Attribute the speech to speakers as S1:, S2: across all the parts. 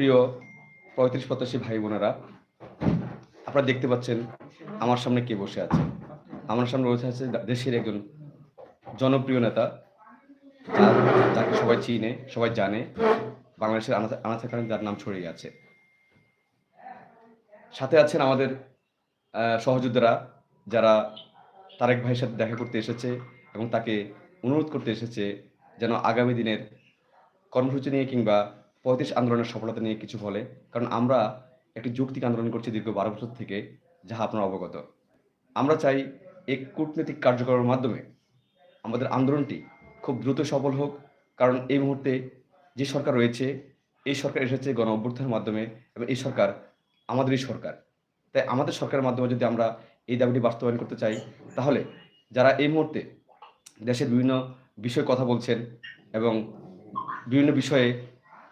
S1: প্রিয় পঁয়ত্রিশ পঁচাশি ভাই বোনেরা, আপনারা দেখতে পাচ্ছেন আমার সামনে কে বসে আছে। আমার সামনে বসে আছে দেশের একজন জনপ্রিয় নেতা যাকে সবাই চিনে, সবাই জানে, বাংলাদেশের আনাচে কারণে যার নাম ছড়িয়ে আছে। সাথে আছেন আমাদের সহযোদ্ধারা, যারা তারেক ভাইয়ের সাথে দেখা করতে এসেছে এবং তাকে অনুরোধ করতে এসেছে যেন আগামী দিনের কর্মসূচি নিয়ে কিংবা পঁয়ত্রিশ আন্দোলনের সফলতা নিয়ে কিছু বলে, কারণ আমরা একটি যৌক্তিক আন্দোলন করছি দীর্ঘ বারো বছর থেকে, যাহা আপনার অবগত। আমরা চাই এই কূটনৈতিক কার্যক্রমের মাধ্যমে আমাদের আন্দোলনটি খুব দ্রুত সফল হোক, কারণ এই মুহূর্তে যে সরকার রয়েছে, এই সরকার এসেছে গণ অভ্যুত্থানের মাধ্যমে এবং এই সরকার আমাদেরই সরকার। তাই আমাদের সরকারের মাধ্যমে যদি আমরা এই দাবিটি বাস্তবায়ন করতে চাই, তাহলে যারা এই মুহূর্তে দেশের বিভিন্ন বিষয়ে কথা বলছেন এবং বিভিন্ন বিষয়ে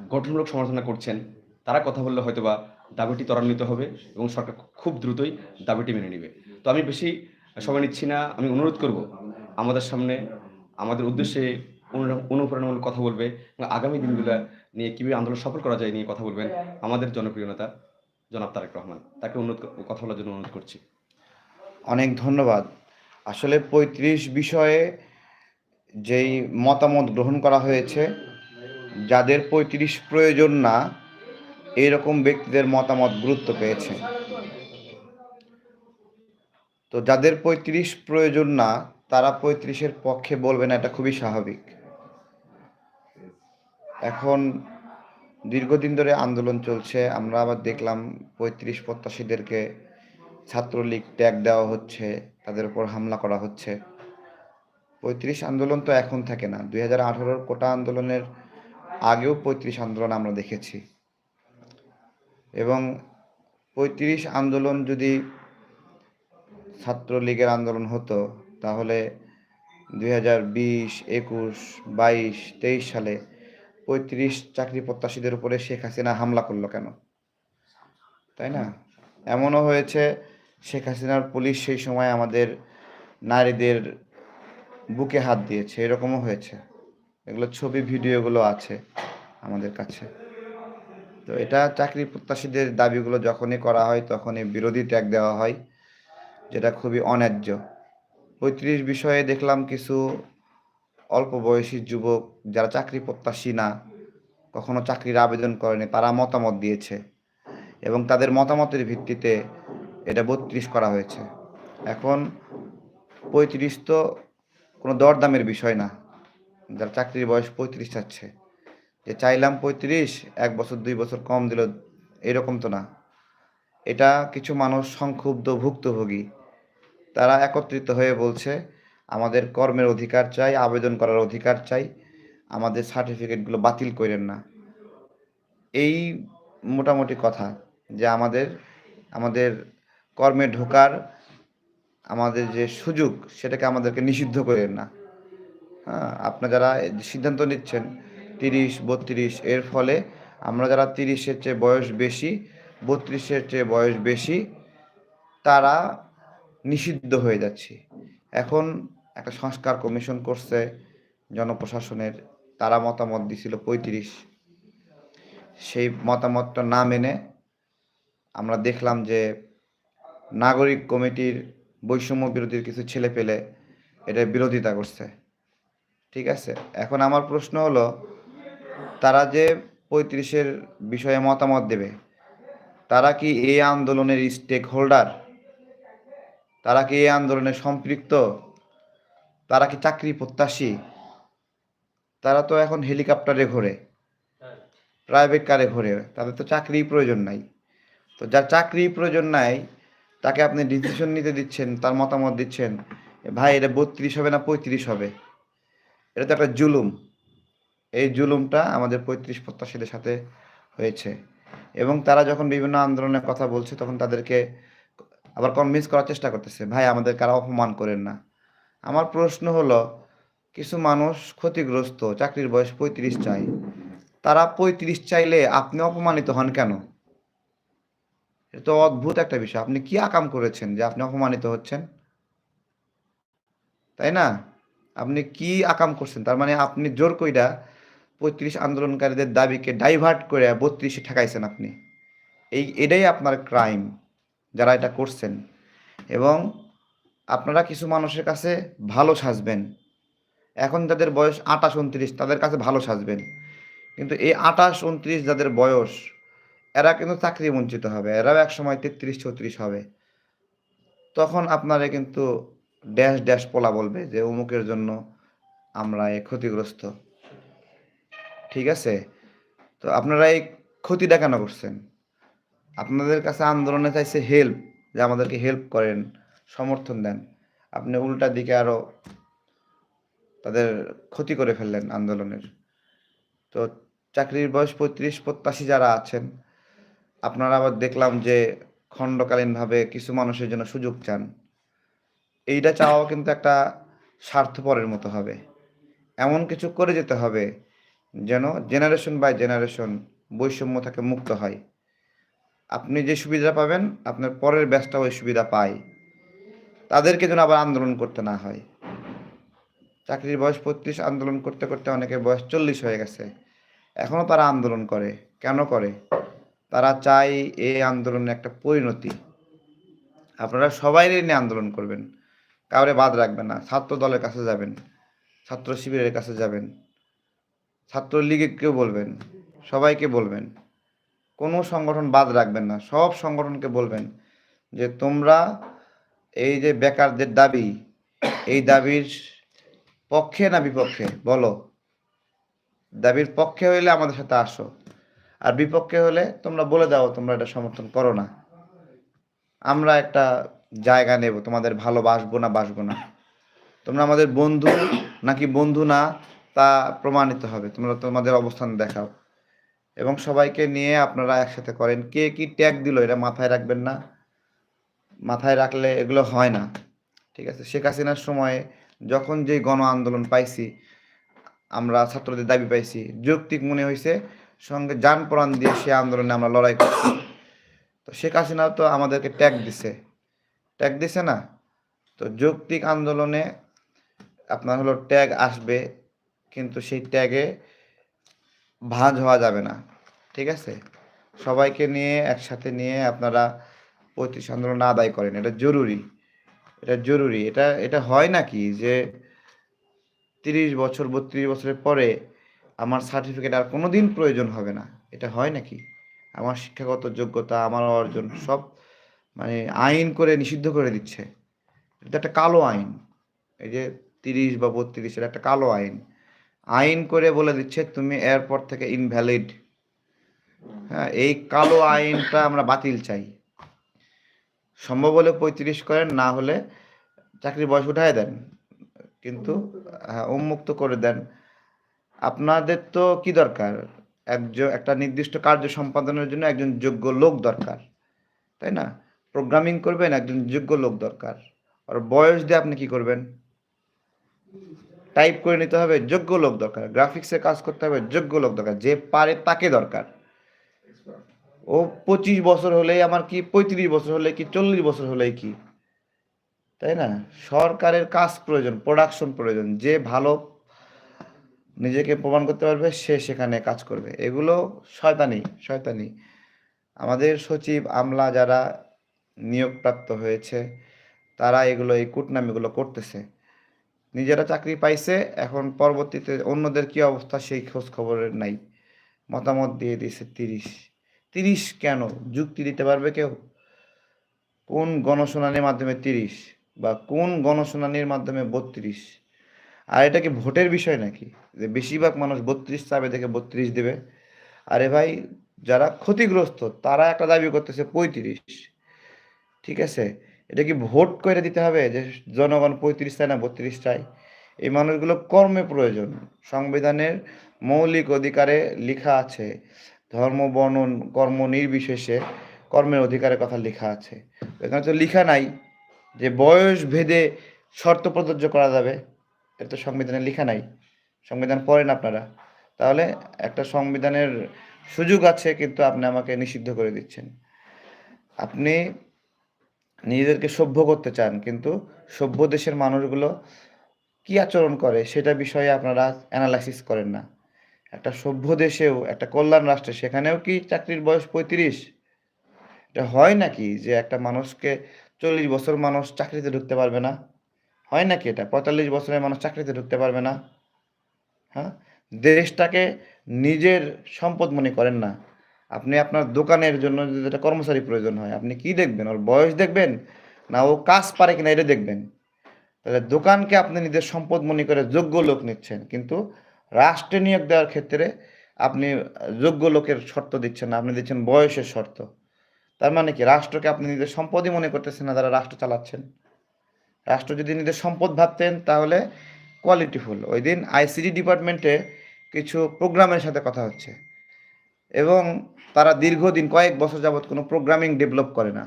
S1: গঠনমূলক সমালোচনা করছেন, তারা কথা বললে হয়তোবা দাবিটি ত্বরান্বিত হবে এবং সরকার খুব দ্রুতই দাবিটি মেনে নেবে। তো আমি বেশি সময় নিচ্ছি না, আমি অনুরোধ করব, আমাদের সামনে, আমাদের উদ্দেশ্যে অনু- অনুপ্রেরণামূলক কথা বলবে এবং আগামী দিনগুলো নিয়ে কীভাবে আন্দোলন সফল করা যায় নিয়ে কথা বলবেন আমাদের জনপ্রিয় নেতা জনাব তারেক রহমান। তাকে অনুরোধ কথা বলার জন্য অনুরোধ করছি।
S2: অনেক ধন্যবাদ। আসলে পঁয়ত্রিশ বিষয়ে যেই মতামত গ্রহণ করা হয়েছে যাদের পঁয়ত্রিশ প্রয়োজন না, এরকম ব্যক্তিদের মতামত গুরুত্ব পেয়েছে। তো যাদের পঁয়ত্রিশ প্রয়োজন না, তারা পঁয়ত্রিশের পক্ষে বলবে না, এটা খুবই স্বাভাবিক। এখন দীর্ঘদিন ধরে আন্দোলন চলছে, আমরা আবার দেখলাম পঁয়ত্রিশ প্রত্যাশীদেরকে ছাত্রলীগ ট্যাগ দেওয়া হচ্ছে, তাদের উপর হামলা করা হচ্ছে। পঁয়ত্রিশ আন্দোলন তো এখন থাকে না, দুই হাজার আঠারোর কোটা আন্দোলনের আগেও পঁয়ত্রিশ আন্দোলন আমরা দেখেছি। এবং পঁয়ত্রিশ আন্দোলন যদি ছাত্রলীগের আন্দোলন হতো, তাহলে দুই হাজার বিশ, একুশ, বাইশ, তেইশ সালে পঁয়ত্রিশ চাকরি প্রত্যাশীদের উপরে শেখ হাসিনা হামলা করল কেন? তাই না? এমনও হয়েছে, শেখ হাসিনার পুলিশ সেই সময় আমাদের নারীদের বুকে হাত দিয়েছে, এরকমও হয়েছে। এগুলো ছবি, ভিডিওগুলো আছে আমাদের কাছে। তো এটা চাকরি প্রত্যাশীদের দাবিগুলো যখনই করা হয়, তখনই বিরোধী ট্যাগ দেওয়া হয়, যেটা খুবই অন্যায্য। পঁয়ত্রিশ বিষয়ে দেখলাম কিছু অল্প বয়সী যুবক যারা চাকরি প্রত্যাশী না, কখনো চাকরির আবেদন করেনি, তারা মতামত দিয়েছে এবং তাদের মতামতের ভিত্তিতে এটা বত্রিশ করা হয়েছে। এখন পঁয়ত্রিশ তো কোনো দরদামের বিষয় না। যার চাকরির বয়স পঁয়ত্রিশ চাচ্ছে যে চাইলাম পঁয়ত্রিশ, এক বছর, দুই বছর কম দিল, এরকম তো না। এটা কিছু মানুষ সংক্ষুব্ধ ভুক্তভোগী তারা একত্রিত হয়ে বলছে, আমাদের কর্মের অধিকার চাই, আবেদন করার অধিকার চাই, আমাদের সার্টিফিকেটগুলো বাতিল করেন না। এই মোটামুটি কথা, যে আমাদের আমাদের কর্মে ঢোকার আমাদের যে সুযোগ, সেটাকে আমাদেরকে নিষিদ্ধ করেন না। আপনারা যারা সিদ্ধান্ত নিচ্ছেন, তিরিশ, বত্রিশ, এর ফলে আমরা যারা তিরিশের চেয়ে বয়স বেশি, বত্রিশের চেয়ে বয়স বেশি, তারা নিষিদ্ধ হয়ে যাচ্ছি। এখন একটা সংস্কার কমিশন করছে, জনপ্রশাসনের, তারা মতামত দিছিল পঁয়ত্রিশ। সেই মতামতটা না মেনে আমরা দেখলাম যে নাগরিক কমিটির বৈষম্য বিরোধীর কিছু ছেলে পেলে এটা বিরোধিতা করছে। ঠিক আছে? এখন আমার প্রশ্ন হলো, তারা যে পঁয়ত্রিশের বিষয়ে মতামত দেবে, তারা কি এই আন্দোলনের স্টেক হোল্ডার তারা কি এই আন্দোলনে সম্পৃক্ত? তারা কি চাকরি প্রত্যাশী? তারা তো এখন হেলিকপ্টারে ঘোরে প্রাইভেট কারে ঘোরে, তাদের তো চাকরি প্রয়োজন নাই। তো যার চাকরি প্রয়োজন নাই, তাকে আপনি ডিসিশন নিতে দিচ্ছেন, তার মতামত দিচ্ছেন ভাই, এটা বত্রিশ হবে না পঁয়ত্রিশ হবে? এটা তো একটা জুলুম। এই জুলুমটা আমাদের পঁয়ত্রিশ প্রত্যাশীদের সাথে হয়েছে। এবং তারা যখন বিভিন্ন আন্দোলনের কথা বলছে, তখন তাদেরকে আবার কনভিন্স করার চেষ্টা করতেছে, ভাই, আমাদের কারা অপমান করেন না? আমার প্রশ্ন হলো, কিছু মানুষ ক্ষতিগ্রস্ত, চাকরির বয়স পঁয়ত্রিশ চাই তারা পঁয়ত্রিশ চাইলে আপনি অপমানিত হন কেন? এটা তো অদ্ভুত একটা বিষয়। আপনি কি আকাম করেছেন যে আপনি অপমানিত হচ্ছেন? তাই না? আপনি কি আকাম করছেন? তার মানে আপনি জোর কইরা পঁয়ত্রিশ আন্দোলনকারীদের দাবিকে ডাইভার্ট করে বত্রিশে ঠেকাইছেন আপনি। এই, এটাই আপনার ক্রাইম যারা এটা করছেন। এবং আপনারা কিছু মানুষের কাছে ভালো সাজবেন। এখন যাদের বয়স আঠাশ, উনত্রিশ, তাদের কাছে ভালো সাজবেন। কিন্তু এই আঠাশ, উনত্রিশ যাদের বয়স, এরা কিন্তু চাকরি বঞ্চিত হবে। এরাও এক সময় তেত্রিশ, চৌত্রিশ হবে। তখন আপনারা কিন্তু ড্যাশ ড্যাশ পোলা বলবে যে, অমুকের জন্য আমরা এই ক্ষতিগ্রস্ত। ঠিক আছে? তো আপনারা এই ক্ষতিটা কেন করছেন? আপনাদের কাছে আন্দোলনে চাইছে হেল্প যে আমাদেরকে হেল্প করেন, সমর্থন দেন। আপনি উল্টা দিকে আরও তাদের ক্ষতি করে ফেললেন আন্দোলনের। তো চাকরির বয়স পঁয়ত্রিশ, প্রত্যাশী যারা আছেন, আপনারা আবার দেখলাম যে খণ্ডকালীনভাবে কিছু মানুষের জন্য সুযোগ চান। এইটা চাওয়াও কিন্তু একটা স্বার্থপরের মতো হবে। এমন কিছু করে যেতে হবে যেন জেনারেশন বাই জেনারেশন বৈষম্য থেকে মুক্ত হয়। আপনি যে সুবিধা পাবেন, আপনার পরের ব্যাচটা ওই সুবিধা পায়। তাদেরকে যেন আবার আন্দোলন করতে না হয়। চাকরির বয়স পঁয়ত্রিশ, আন্দোলন করতে করতে অনেকের বয়স চল্লিশ হয়ে গেছে। এখনও তারা আন্দোলন করে। কেন করে? তারা চায় এই আন্দোলনের একটা পরিণতি। আপনারা সবাই নিয়ে আন্দোলন করবেন। কাউরে বাদ রাখবেন না। ছাত্র দলের কাছে যাবেন, ছাত্র শিবিরের কাছে যাবেন ছাত্র লীগকেও বলবেন, সবাইকে বলবেন, কোনো সংগঠন বাদ রাখবেন না। সব সংগঠনকে বলবেন যে, তোমরা এই যে বেকারদের দাবি, এই দাবির পক্ষে না বিপক্ষে? বলো। দাবির পক্ষে হইলে আমাদের সাথে আসো। আর বিপক্ষে হলে তোমরা বলে দাও তোমরা এটা সমর্থন করো না। আমরা একটা জায়গা নেব, তোমাদের ভালো বাসবো না বাসবো না। তোমরা আমাদের বন্ধু, নাকি বন্ধু না, তা প্রমাণিত হবে। তোমরা তোমাদের অবস্থান দেখাও। এবং সবাইকে নিয়ে আপনারা একসাথে করেন। কে কি ট্যাগ দিল, এটা মাথায় রাখবেন না। মাথায় রাখলে এগুলো হয় না। ঠিক আছে? শেখ হাসিনার সময়ে যখন যেই গণ আন্দোলন পাইছি, আমরা ছাত্রদের দাবি পাইছি, যৌক্তিক মনে হয়েছে সঙ্গে যান প্রাণ দিয়ে সে আন্দোলনে আমরা লড়াই করছি। তো শেখ হাসিনা তো আমাদেরকে ট্যাগ দিছে। ট্যাগ দিছে না? তো যৌক্তিক আন্দোলনে আপনার হলো ট্যাগ আসবে, কিন্তু সেই ট্যাগে ভাঁজ হওয়া যাবে না। ঠিক আছে? সবাইকে নিয়ে, একসাথে নিয়ে আপনারা পঁয়ত্রিশ আন্দোলন আদায় করেন। এটা জরুরি। এটা জরুরি। এটা এটা হয় নাকি যে তিরিশ বছর, বত্রিশ বছরের পরে আমার সার্টিফিকেট আর কোনো দিন প্রয়োজন হবে না? এটা হয় নাকি আমার শিক্ষাগত যোগ্যতা, আমার অর্জন সব মানে আইন করে নিষিদ্ধ করে দিচ্ছে। এটা একটা কালো আইন। এই যে তিরিশ বা বত্রিশ এটা একটা কালো আইন। আইন করে বলে দিচ্ছে তুমি এরপর থেকে ইনভ্যালিড হ্যাঁ এই কালো আইনটা আমরা বাতিল চাই। সম্ভব হলে পঁয়ত্রিশ করেন না হলে চাকরির বয়স উঠায় দেন। কিন্তু হ্যাঁ, উন্মুক্ত করে দেন। আপনাদের তো কি দরকার? একজন একটা নির্দিষ্ট কার্য সম্পাদনের জন্য একজন যোগ্য লোক দরকার তাই না? প্রোগ্রামিং করবেন, একজন যোগ্য লোক দরকার। আর বয়স দিয়ে আপনি কি করবেন? টাইপ করে নিতে হবে, যোগ্য লোক দরকার। গ্রাফিক্সে কাজ করতে হবে, যোগ্য লোক দরকার। যে পারে তাকে দরকার। ও পঁচিশ বছর হলেই আমার কি, পঁয়ত্রিশ বছর হলে কি, চল্লিশ বছর হলেই কি? তাই না? সরকারের কাজ প্রয়োজন প্রোডাকশন প্রয়োজন। যে ভালো নিজেকে প্রমাণ করতে পারবে, সে সেখানে কাজ করবে। এগুলো শয়তানি শয়তানি। আমাদের সচিব, আমলা যারা নিয়োগপ্রাপ্ত হয়েছে, তারা এগুলো, এই কুটনামিগুলো করতেছে। নিজেরা চাকরি পাইছে, এখন পরবর্তীতে অন্যদের কি অবস্থা সেই খোঁজ খবরের নাই। মতামত দিয়ে দিয়েছে তিরিশ। তিরিশ কেন? যুক্তি দিতে পারবে কেউ? কোন গণশুনানির মাধ্যমে তিরিশ বা কোন গণশুনানির মাধ্যমে বত্রিশ? আর এটা কি ভোটের বিষয় নাকি? যে বেশিরভাগ মানুষ বত্রিশ চাবে দেখে বত্রিশ দেবে। আরে ভাই, যারা ক্ষতিগ্রস্ত, তারা একটা দাবি করতেছে পঁয়ত্রিশ। ঠিক আছে? এটা কি ভোট করে দিতে হবে যে জনগণ পঁয়ত্রিশটায় না বত্রিশটায়? এই মানুষগুলো কর্মে প্রয়োজন। সংবিধানের মৌলিক অধিকারে লেখা আছে। ধর্ম বর্ণন কর্ম নির্বিশেষে কর্মের অধিকারের কথা লেখা আছে। এখানে তো লেখা নাই যে বয়স ভেদে শর্ত প্রযোজ্য করা যাবে। এটা তো সংবিধানে লেখা নাই। সংবিধান পড়েন আপনারা। তাহলে একটা সংবিধানের সুযোগ আছে, কিন্তু আপনি আমাকে নিষিদ্ধ করে দিচ্ছেন। আপনি নিজেদেরকে সভ্য করতে চান, কিন্তু সভ্য দেশের মানুষগুলো কি আচরণ করে সেটা বিষয়ে আপনারা অ্যানালাইসিস করেন না। একটা সভ্য দেশেও, একটা কল্যাণ রাষ্ট্রে সেখানেও কি চাকরির বয়স পঁয়ত্রিশ? এটা হয় নাকি যে একটা মানুষকে চল্লিশ বছর মানুষ চাকরিতে ঢুকতে পারবে না? হয় নাকি এটা? পঁয়তাল্লিশ বছরের মানুষ চাকরিতে ঢুকতে পারবে না? হ্যাঁ? দেশটাকে নিজের সম্পদ মনে করেন না। আপনি আপনার দোকানের জন্য যদি কর্মচারী প্রয়োজন হয়, আপনি কি দেখবেন? ওর বয়স দেখবেন? না ও কাজ পারে কিনা এটা দেখবেন। তাহলে দোকানকে আপনি নিজের সম্পদ মনে করে যোগ্য লোক নিচ্ছেন, কিন্তু রাষ্ট্রে নিয়োগ দেওয়ার ক্ষেত্রে আপনি যোগ্য লোকের শর্ত দিচ্ছেন না, আপনি দিচ্ছেন বয়সের শর্ত। তার মানে কি? রাষ্ট্রকে আপনি নিজের সম্পদই মনে করতেছেন না যারা রাষ্ট্র চালাচ্ছেন। রাষ্ট্র যদি নিজের সম্পদ ভাবতেন তাহলে কোয়ালিটিফুল ওই দিন আইসিডি ডিপার্টমেন্টে কিছু প্রোগ্রামের সাথে কথা হচ্ছে। এবং তারা দীর্ঘদিন, কয়েক বছর যাবৎ কোনো প্রোগ্রামিং ডেভেলপ করে না।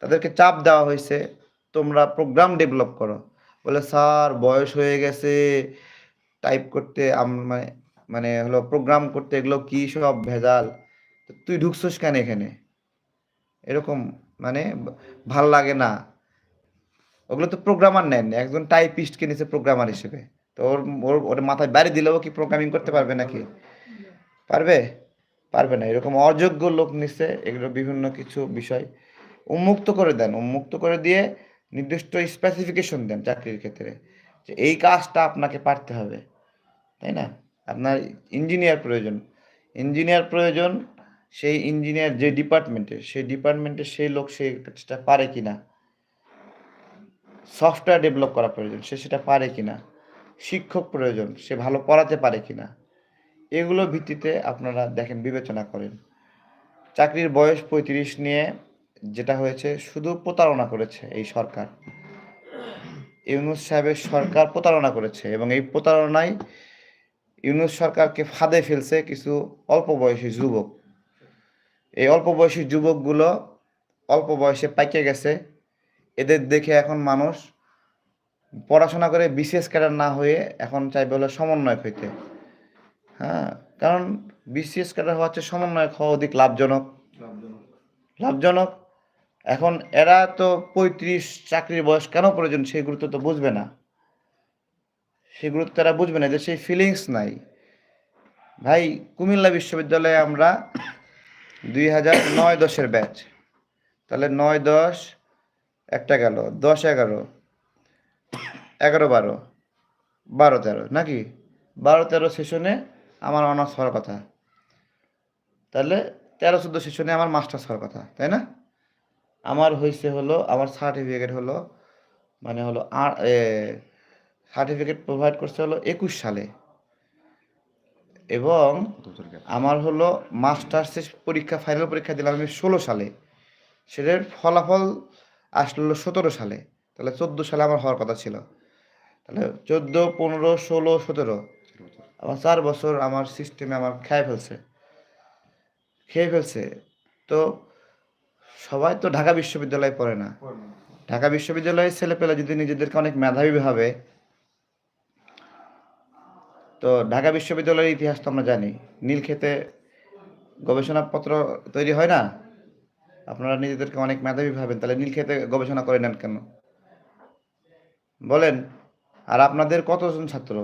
S2: তাদেরকে চাপ দেওয়া হয়েছে, তোমরা প্রোগ্রাম ডেভেলপ করো। বলে, স্যার, বয়স হয়ে গেছে। টাইপ করতে মানে মানে হলো প্রোগ্রাম করতে এগুলো কি সব ভেজাল? তুই ঢুকছিস কেন এখানে? এরকম মানে ভালো লাগে না। ওগুলো তো প্রোগ্রামার নেন একজন টাইপিস্টকে নিচে প্রোগ্রামার হিসেবে। তো ওর ওর ওর মাথায় বাড়ি দিলেও কি প্রোগ্রামিং করতে পারবে নাকি? পারবে? পারবে না। এরকম অযোগ্য লোক নিচ্ছে এগুলো বিভিন্ন কিছু বিষয়। উন্মুক্ত করে দেন, উন্মুক্ত করে দিয়ে নির্দিষ্ট স্পেসিফিকেশন দেন চাকরির ক্ষেত্রে যে এই কাজটা আপনাকে পারতে হবে, তাই না? আপনার ইঞ্জিনিয়ার প্রয়োজন। ইঞ্জিনিয়ার প্রয়োজন, সেই ইঞ্জিনিয়ার যে ডিপার্টমেন্টে সেই ডিপার্টমেন্টে সেই লোক সেই কাজটা পারে কি না সফটওয়্যার ডেভেলপ করা প্রয়োজন, সে সেটা পারে কিনা? শিক্ষক প্রয়োজন, সে ভালো পড়াতে পারে কিনা? এগুলো ভিত্তিতে আপনারা দেখেন, বিবেচনা করেন। চাকরির বয়স পঁয়ত্রিশ নিয়ে যেটা হয়েছে, শুধু প্রতারণা করেছে এই সরকার। ইউনুস সাহেবের সরকার প্রতারণা করেছে এবং এই প্রতারণায় ইউনুস সরকারকে ফাঁদে ফেলছে কিছু অল্প বয়সী যুবক। এই অল্প বয়সী যুবকগুলো অল্প বয়সে পাইকে গেছে। এদের দেখে এখন মানুষ পড়াশোনা করে বিশেষ ক্যাডার না হয়ে এখন চাইবে হলো সমন্বয়ক হইতে। হ্যাঁ কারণ বিসিএস ক্যাডার হওয়া হচ্ছে সমন্বয়ক হওয়া অধিক লাভজনক। লাভজনক। এখন এরা তো পঁয়ত্রিশ চাকরির বয়স কেন প্রয়োজন সেই গুরুত্ব তো বুঝবে না। সেই গুরুত্ব এরা বুঝবে না যে সেই ফিলিংস নাই। ভাই কুমিল্লা বিশ্ববিদ্যালয়ে আমরা দুই হাজার নয় দশের ব্যাচ তাহলে নয় দশ একটা গেল দশ এগারো এগারো বারো বারো তেরো নাকি? বারো তেরো সেশনে আমার অনার্স হওয়ার কথা। তাহলে তেরো, চোদ্দ সেশনে আমার মাস্টার্স হওয়ার কথা, তাই না? আমার হয়েছে হলো, আমার সার্টিফিকেট হলো মানে হলো আর সার্টিফিকেট প্রোভাইড করছে হলো একুশ সালে। এবং আমার হলো মাস্টার্সের পরীক্ষা ফাইনাল পরীক্ষা দিলাম আমি ষোলো সালে। সেটার ফলাফল আসলো সতেরো সালে। তাহলে চোদ্দ সালে আমার হওয়ার কথা ছিল। তাহলে চোদ্দ, পনেরো, ষোলো, সতেরো আমার চার বছর আমার সিস্টেমে আমার খেয়ে ফেলছে। খেয়ে ফেলছে। তো সবাই তো ঢাকা বিশ্ববিদ্যালয়ে পড়ে না। ঢাকা বিশ্ববিদ্যালয়ের ছেলেপেলে যদি নিজেদেরকে অনেক মেধাবী ভাবে, তো ঢাকা বিশ্ববিদ্যালয়ের ইতিহাস তো আমরা জানি। নীলক্ষেতে গবেষণাপত্র তৈরি হয় না? আপনারা নিজেদেরকে অনেক মেধাবী ভাবেন, তাহলে নীলক্ষেতে গবেষণা করে নেন কেন? বলেন, আর আপনাদের কতজন ছাত্র?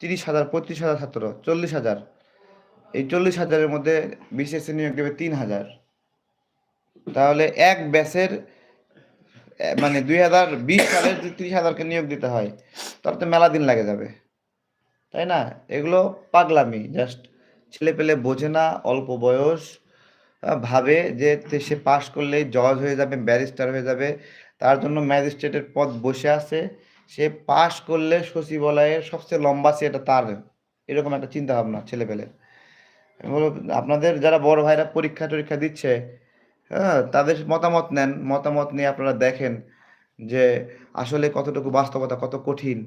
S2: তিরিশ হাজার, পঁয়ত্রিশ হাজার ছাত্র, চল্লিশ হাজার। এই চল্লিশ হাজারের মধ্যে বিসিএসসি নিয়োগ দেবে তিন হাজার। তাহলে এক ব্যাচের মানে দুই হাজার বিশ যদি তিরিশ হাজারকে নিয়োগ দিতে হয় তাহলে তো মেলা দিন লাগে যাবে। তাই না? এগুলো পাগলামি, জাস্ট ছেলে পেলে বোঝে না, অল্প বয়স ভাবে যে সে পাশ করলেই জজ হয়ে যাবে, ব্যারিস্টার হয়ে যাবে, তার জন্য ম্যাজিস্ট্রেটের পদ বসে আছে। সে পাশ করলে সচিবালয়ের সবচেয়ে লম্বা সেটা তার। এরকম একটা চিন্তা ভাবনা ছেলে পেলে আপনাদের যারা বড় ভাইরা পরীক্ষা টরীক্ষা দিচ্ছে হ্যাঁ তাদের মতামত নেন। মতামত নিয়ে আপনারা দেখেন যে আসলে কতটুকু বাস্তবতা, কত কঠিন।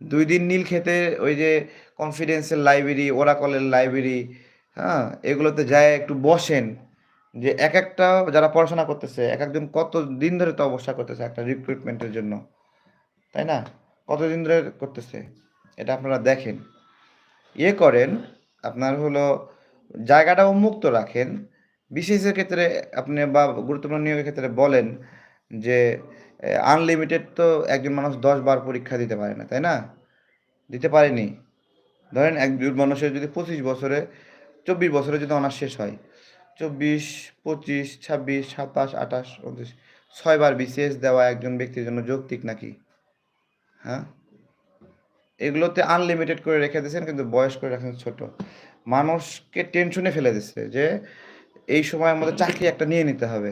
S2: দুই দিন নীল খেতে ওই যে কনফিডেন্সের লাইব্রেরি ওরাকলের লাইব্রেরি হ্যাঁ এগুলোতে যায় একটু বসেন যে এক একটা যারা পড়াশোনা করতেছে, এক একজন কত দিন ধরে তো অবস্থা করতেছে একটা রিক্রুটমেন্টের জন্য। তাই না? কতদিন ধরে করতেছে? এটা আপনারা দেখেন। ইয়ে করেন, আপনার হলো জায়গাটা উন্মুক্ত রাখেন। বিশেষের ক্ষেত্রে আপনি বা গুরুত্বপূর্ণ নিয়োগের ক্ষেত্রে বলেন যে আনলিমিটেড তো একজন মানুষ দশ বার পরীক্ষা দিতে পারে না, তাই না? দিতে পারেনি। ধরেন একজন মানুষের যদি পঁচিশ বছরে, চব্বিশ বছরে যদি অনার্স শেষ হয়, চব্বিশ, পঁচিশ, ছাব্বিশ, সাতাশ, আঠাশ, উনত্রিশ ছয়বার বিসিএস দেওয়া একজন ব্যক্তির জন্য যৌক্তিক নাকি? হ্যাঁ? এগুলোতে আনলিমিটেড করে রেখে দিয়েছেন কিন্তু বয়স করে রাখেন ছোট। মানুষকে টেনশনে ফেলে দিচ্ছে যে এই সময়ের মধ্যে চাকরি একটা নিয়ে নিতে হবে।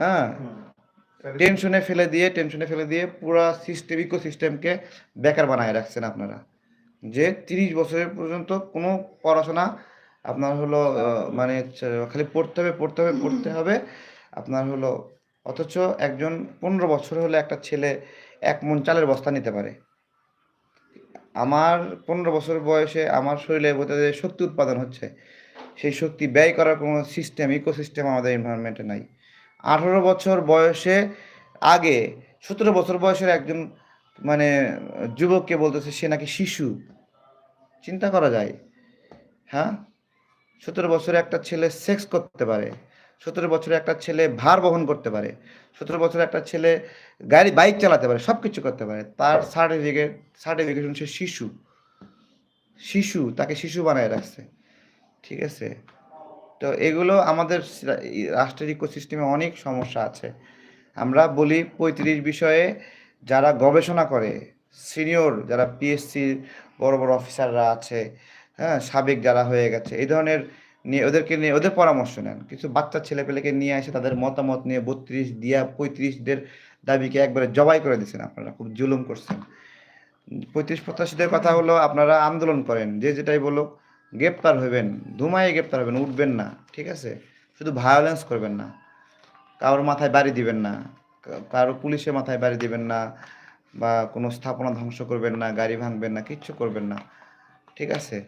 S2: হ্যাঁ? টেনশনে ফেলে দিয়ে টেনশনে ফেলে দিয়ে পুরো সিস্টেম ইকো সিস্টেমকে বেকার বানায় রাখছেন আপনারা। যে তিরিশ বছরের পর্যন্ত কোনো পড়াশোনা আপনার হলো মানে খালি পড়তে হবে পড়তে হবে পড়তে হবে। আপনার হলো অথচ একজন পনেরো বছর হলে একটা ছেলে এক মন চালের বস্তা নিতে পারে। আমার পনেরো বছর বয়সে আমার শরীরে যে শক্তি উৎপাদন হচ্ছে, সেই শক্তি ব্যয় করার কোনো সিস্টেম ইকোসিস্টেম আমাদের এনভায়রনমেন্টে নাই। আঠারো বছর বয়সে আগে, সতেরো বছর বয়সের একজন মানে যুবককে বলতেছে, সে নাকি শিশু। চিন্তা করা যায়। হ্যাঁ? সতেরো বছরে একটা ছেলে সেক্স করতে পারে। সতেরো বছরে একটা ছেলে ভার বহন করতে পারে সতেরো বছরে একটা ছেলে গাড়ি বাইক চালাতে পারে সব কিছু করতে পারে তার সার্টিফিকেট সার্টিফিকেশন সে শিশু। শিশু তাকে শিশু বানায় রাখছে ঠিক আছে? তো এগুলো আমাদের রাষ্ট্রের ইকোসিস্টেমে অনেক সমস্যা আছে। আমরা বলি পঁয়ত্রিশ বিষয়ে যারা গবেষণা করে সিনিয়র যারা পিএসসির বড় বড় অফিসাররা আছে হ্যাঁ সাবেক যারা হয়ে গেছে এই ধরনের নিয়ে ওদেরকে নিয়ে ওদের পরামর্শ নেন। কিছু বাচ্চা ছেলেপেলেকে নিয়ে এসে তাদের মতামত নিয়ে বত্রিশ দিয়া পঁয়ত্রিশদের দাবিকে একবারে জবাই করে দিচ্ছেন আপনারা। খুব জুলুম করছেন। পঁয়ত্রিশ পঁচাশিদের কথা হলো, আপনারা আন্দোলন করেন। যে যেটাই বলো গ্রেপ্তার হবেন ধুমায় গ্রেপ্তার হবেন, উঠবেন না, ঠিক আছে? শুধু ভায়োলেন্স করবেন না। কারোর মাথায় বাড়ি দিবেন না। কারও পুলিশের মাথায় বাড়ি দিবেন না বা কোনো স্থাপনা ধ্বংস করবেন না, গাড়ি ভাঙবেন না, কিচ্ছু করবেন না। ঠিক আছে?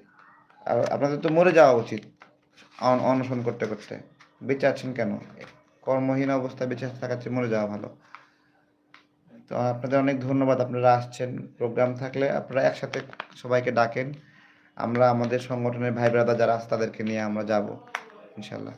S2: আর আপনাদের তো মরে যাওয়া উচিত। অনশন করতে করতে। বেঁচে আছেন কেন? কর্মহীন অবস্থায় বেঁচে থাকার চেয়ে মরে যাওয়া ভালো। তো আপনাদের অনেক ধন্যবাদ, আপনারা আসছেন। প্রোগ্রাম থাকলে আপনারা একসাথে সবাইকে ডাকেন। আমরা আমাদের সংগঠনের ভাই ব্রাদার যারা আছে, তাদেরকে নিয়ে আমরা যাব, ইনশাল্লাহ।